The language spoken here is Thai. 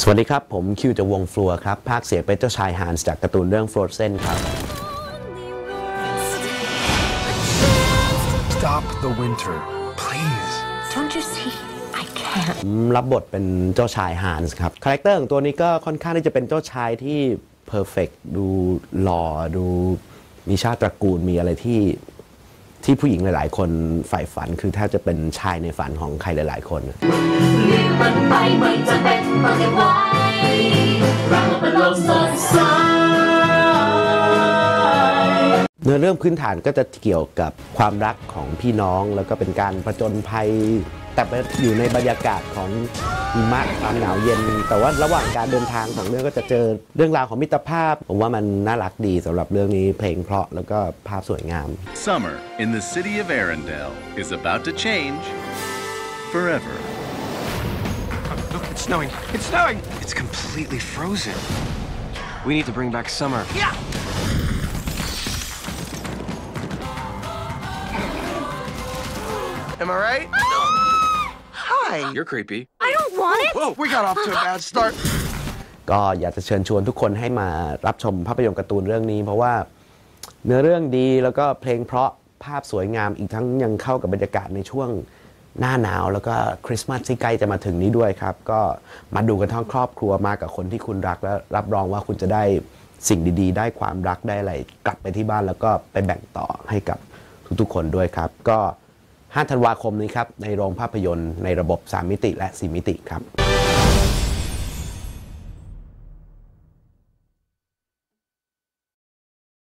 สวัสดีครับ ผมคิวจากวงฟลัวครับ ภาคเสียงเป็นเจ้าชายฮันส์จากการ์ตูนเรื่อง Frozen ครับ Stop the winter, please. Don't you see? I can't. ผมรับบทเป็นเจ้าชายฮันส์ครับ คาแรคเตอร์ของตัวนี้ก็ค่อนข้างที่จะเป็นเจ้าชายที่เพอร์เฟกดูหล่อดูมีชาติตระกูลมีอะไรที่ ที่ผู้หญิงหลาย ๆ คนใฝ่ฝันคือแทบจะเป็นชายในฝันของใครหลาย ๆ คนลืมมันไปไม่จำเป็นต้องเก็บไว้เราเป็นโลกสดใสเนื้อเรื่องพื้นฐานก็จะเกี่ยวกับความรักของพี่น้องแล้วก็เป็นการผจญภัย แต่ไปอยู่ในบรรยากาศของ หิมะความหนาวเย็น แต่ว่าระหว่างการเดินทางของเรื่องก็จะเจอเรื่องราวของมิตรภาพ ผมว่ามันน่ารักดีสำหรับเรื่องนี้เพลงเพราะแล้วก็ภาพสวยงาม Summer in the city of Arendelle is about to change forever. Look, it's snowing. It's snowing. It's completely frozen. We need to bring back summer. Yeah. Am I right? Hi. You're creepy. I don't want it. Whoa, we got off to a bad start. ก็อยากจะเชิญชวนทุกคนให้มารับชมภาพยนตร์การ์ตูนเรื่องนี้ เพราะว่าเนื้อเรื่องดีแล้วก็เพลงเพราะภาพสวยงามอีกทั้งยังเข้ากับบรรยากาศในช่วงหน้าหนาว แล้วก็คริสต์มาสที่ใกล้จะมาถึงนี้ด้วยครับ ก็มาดูกันทั้งครอบครัวมากับคนที่คุณรักและรับรองว่าคุณจะได้สิ่งดีๆ ได้ความรักได้อะไรกลับไปที่บ้านแล้วก็ไปแบ่งต่อให้กับทุกๆ คนด้วยครับ ก็ 5 ธันวาคมนี้ครับในโรงภาพยนตร์ในระบบ 3 มิติและ 4 มิติครับ